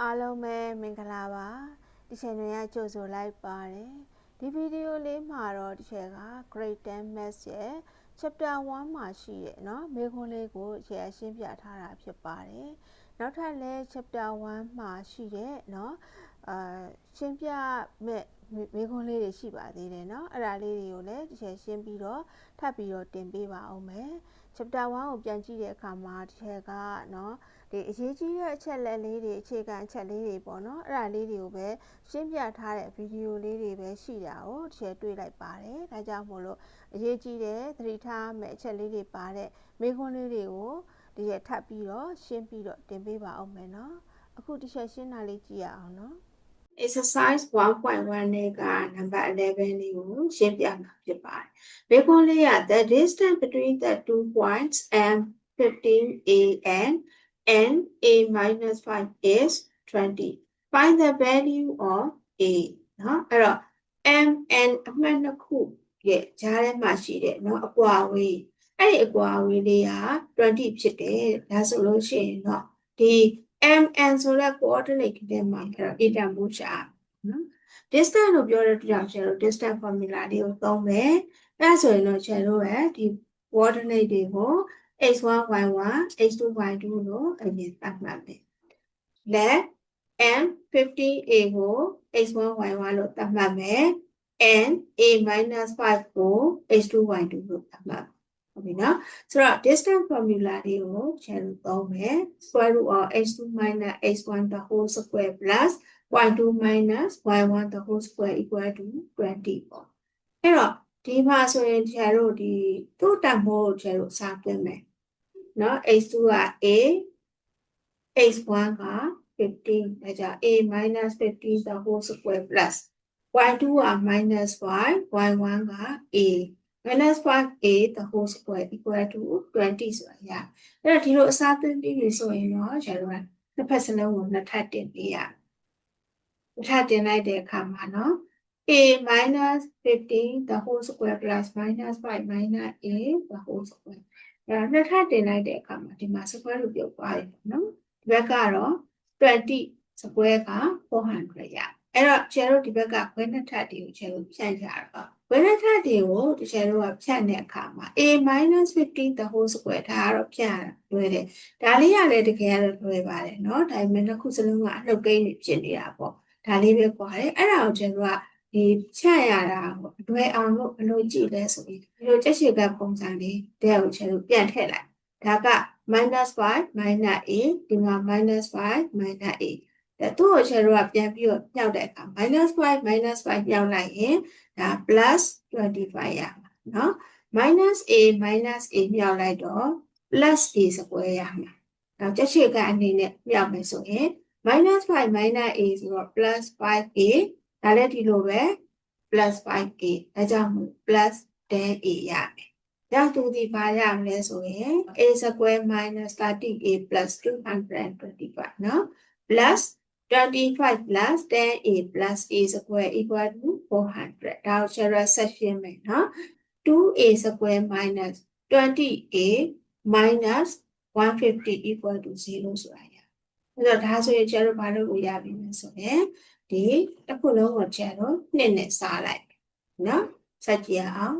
အားလုံးပဲမင်္ဂလာပါဒီ channel ကကြိုဆိုလိုက်ပါတယ်ဒီဗီဒီယိုလေးမှာတော့ဒီချက်က grade 10 maths ရဲ့ chapter 1မှာရှိတဲ့เนาะမေခွန်းလေးကိုရှယ်ရှင်းပြထားတာဖြစ်ပါတယ်နောက်ထပ်လည်း chapter 1မှာရှိတဲ့เนาะ အာရှင်းပြမဲ့မေခွန်းလေးတွေရှိပါသေးတယ်เนาะအဲ့ဒါလေးတွေကိုလည်းဒီချက်ရှင်းပြီးတော့ထပ်ပြီးတော့တင်ပေးပါအောင်မယ် chapter 1ကိုပြန်ကြည့်တဲ့အခါမှာဒီချက်ကเนาะဒီအရေးကြီးတဲ့အချက်လက်လေးတွေအခြေခံအချက်လေးတွေပေါ့နော်အဲ့ဒါလေးတွေကိုပဲရှင်းပြထားတဲ့ဗီဒီယိုလေးတွေပဲရှိတာကိုတစ်ချက်တွေ့လိုက်ပါတယ်ဒါကြောင့်မို့လို့အရေးကြီးတဲ့သတိထားမယ့်အချက်လေးတွေပါတဲ့မေးခွန်းလေးတွေကိုဒီရက်ထပ်ပြီးတော့ရှင်းပြီးတော့တင်ပေးပါအောင်မယ်နော်အခုတစ်ချက်ရှင်းတာလေးကြည့်ရအောင်နော် exercise 1.1နဲ့က number 11လေးကိုရှင်းပြမှာဖြစ်ပါတယ်။ဘေခွန်းလေးက the distance between the two points m 15a and n a minus 5 is 20. Find the value of a နော်အဲ့တော့ m n အမှတ်နှစ်ခုရဲ့ကြားထဲမှာရှိတဲ့နော်အကွာအဝေးအဲ့ဒီအကွာအဝေးလေးက20ဖြစ်တယ်ဒါဆိုလို့ရှိရင်တော့ဒီ mn ဆိုတဲ့ coordinate ထဲမှာအဲ့တော့ a တန်ဖို့ရှာနော် distance လို့ပြောတဲ့အတွက်ကြောင့်ကျွန်တော် distance formula လေးကိုသုံးမယ်အဲ့ဆိုရင်တော့ကျွန်တော်ရဲ့ဒီ coordinate တွေကို x1 y1 x2 y2 လို့အရင်သတ်မှတ်မယ်လက် m 50a ကို x1 y1 လို့သတ်မှတ်မယ် n a 5 ကို h2 y2 လို့သတ်မှတ်ဟုတ် ပြီနော်ဆိုတော့ distance formula လေးကိုကျွန်တော်သုံးမယ် square root of h2 minus h1 the whole square plus y2 minus y1 the whole square equal to 20ပေါ့အဲ့တော့ဒီမှာဆိုရင်ကျွန်တော်တို့ဒီသူ့တန်ဖိုးကိုကျွန်တော်တို့စာသွင်းမယ်နော် h2 က a h1 က15ဒါကြောင့် a minus 15 the whole square plus y2 က minus y y1 က a minus 5a the whole square equal to 20ဆိုတာရအဲ့တော့ဒီလိုအစားသွင်းပြီးပြီဆိုရင်တော့ကျွန်တော်တို့ကနှစ်ဖက်စလုံးကိုနှစ်ထပ်တင်ပေးရနှစ်ထပ်တင်လိုက်တဲ့အခါမှာနော် a minus 15 the whole square plus minus 5 minus a the whole square အဲ့တော့နှစ်ထပ်တင်လိုက်တဲ့အခါမှာဒီမှာ square လို့ပြောသွားတယ်နော်ဒီဘက်ကတော့20 square က400ရအဲ့တော့ကျန်တို့ဒီဘက်ကခွဲနှစ်ထပ်တွေကိုကျန်တို့ဖြန့်ကြတော့ ခွဲနှစ်ထပ်တွေကိုဒီကျန်တို့ကဖြန့်တဲ့အခါမှာ a minus 15 the whole square ဒါကတော့ဖြန့်လွယ်တယ်ဒါလေးရတယ်တကယ်ကတော့လွယ်ပါတယ်เนาะဒါပေမဲ့နှစ်ခုစလုံးကအနှုတ်ကိန်းတွေဖြစ်နေတာပေါ့ဒါလေးပဲကွာတယ်အဲ့ဒါကိုကျန်တို့ကဒီဖြန့်ရတာပေါ့အလွယ်အောင်လို့ဘယ်လိုကြည့်လဲဆိုပြီးဒီလိုကြက်ရှိကပုံစံလေးတဲ့ကိုကျန်တို့ပြန်ထည့်လိုက်ဒါက minus 5 minus a ဒီမှာ minus 5 minus a ဒါသူ့ကိုချယ်တော့ပြန်ပြီးတော့ညှောက်တဲ့အခါ minus 5 minus 5ညှောက်လိုက်ရင်ဒါ plus 25ရမှာเนาะ minus a minus a ညှောက်လိုက်တော့ plus a square ရမှာ။နောက်ချက်ရှိကအနေနဲ့ညှောက်မယ်ဆိုရင် minus 5 minus a ဆိုတော့ plus 5a ဒါလည်းဒီလိုပဲ plus 5a ဒါကြောင့် plus 10a ရမယ်။ကြောင့်သူဒီပါရမလဲဆိုရင် a square minus 30a plus 225เนาะ plus 25 plus 10a plus a square equal to 400ဒါကို share ဆက်ရှင်းမယ်နော် 2a square minus 20a minus 150 equal to 0ဆိုတာရအဲ့တော့ဒါဆိုရင်ကျတော့ဘာလို့လို့ရပြီလဲဆိုရင်ဒီတစ်ခုလုံးကိုကျတော့နှစ်နဲ့စားလိုက်နော်ဆက်ကြည့်အောင်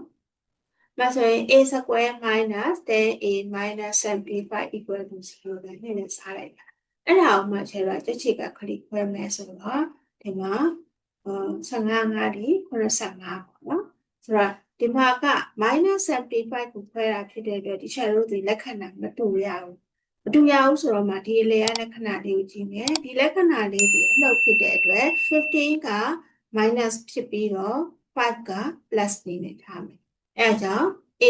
မဆိုရင် a square minus 10a minus 75 equal to 0နဲ့နှစ်နဲ့စားလိုက်တာ အဲ့ဒါအောင်မှချဲတော့ချက်ချက်ကခလိခွဲမယ်ဆိုတော့ဒီမှာ15ငါးဒီ85ပေါ့နော်ဆိုတော့ဒီမှာက -75 ကိုခွဲတာဖြစ်တဲ့အတွက်ဒီချက်တို့ဒီလက္ခဏာမတူရဘူးမတူရဘူးဆိုတော့မှဒီအလေရလက္ခဏာလေးကိုကြည့်မယ်ဒီလက္ခဏာလေးဒီအနှုတ်ဖြစ်တဲ့အတွက်15က minus ဖြစ်ပြီးတော့5က plus နေနဲ့ထားမယ်အဲဒါကြောင့် a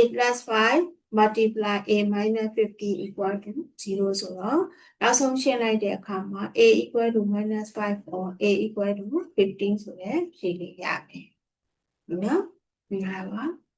5 multiply a minus 50 equal to 0ဆိုတော့နောက်ဆုံးရှင်းလိုက်တဲ့အခါမှာ a equal to minus 5 or a equal to 15ဆိုတဲ့ဖြေလေးရမယ်။နော်။မြင်လားပါ။